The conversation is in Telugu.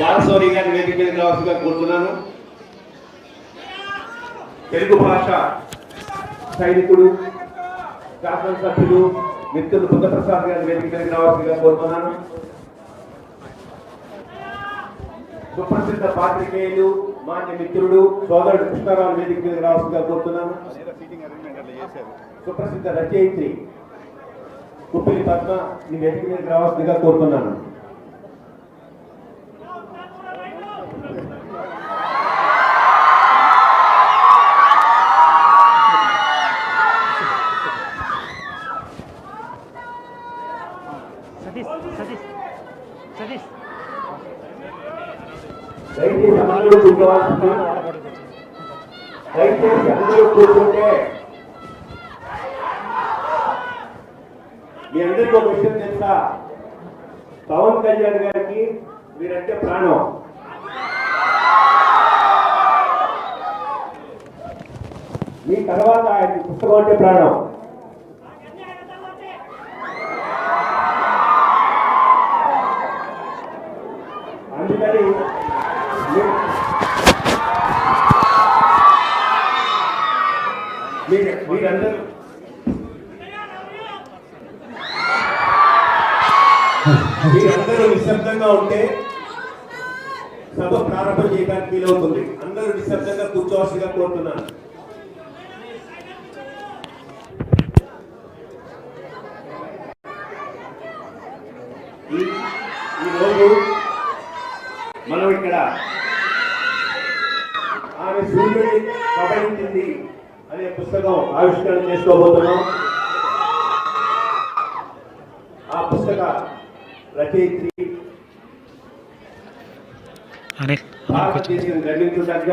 బాలసౌరి గారి వేదిక మీద రావాల్సిందిగా కోరుతున్నాను. తెలుగు భాష సైనికుడు శాసనసభ్యులు మిత్రులు బుద్ధప్రసాద్ గారి వేదిక మీద రావాల్సిందిగా కోరుతున్నాను. సుప్రసిద్ధ పాత్రికేయులు మాన్య మిత్రుడు సోదరుడు కృష్ణారావు వేదిక మీద రావాల్సిందిగా కోరుతున్నాను. సుప్రసిద్ధ రచయిత్రి కుప్పిలి పద్మ ఈ వేదిక మీద రావాల్సిందిగా కోరుతున్నాను. సతీష్ సతీష్ సతీష్ దయచేసి అందరూ కూర్చోవాల్సింది దయచేసి అందరూ కూర్చుంటే మీ అందరికీ ఒక విషయం తెలుసా పవన్ కళ్యాణ్ గారికి మీరంటే ప్రాణం మీ తర్వాత ఆయన పుస్తకం అంటే ప్రాణం అందుకని మీరు- మీరందరూ మీరందరూ నిశ్శబ్దంగా ఉంటే సభ ప్రారంభం చేయడానికి వీలవుతుంది అందరూ నిశ్శబ్దంగా కూర్చోవాల్సిందిగా కోరుతున్నాను. ఈ- ఈరోజు మనం ఇక్కడ ఆమె సూర్యుడిని కబడించింది అనే పుస్తకం ఆవిష్కరణ చేసుకోబోతున్నాం. ఆ పుస్తక రచయిత్రి భారతదేశం గర్వించదగ్గ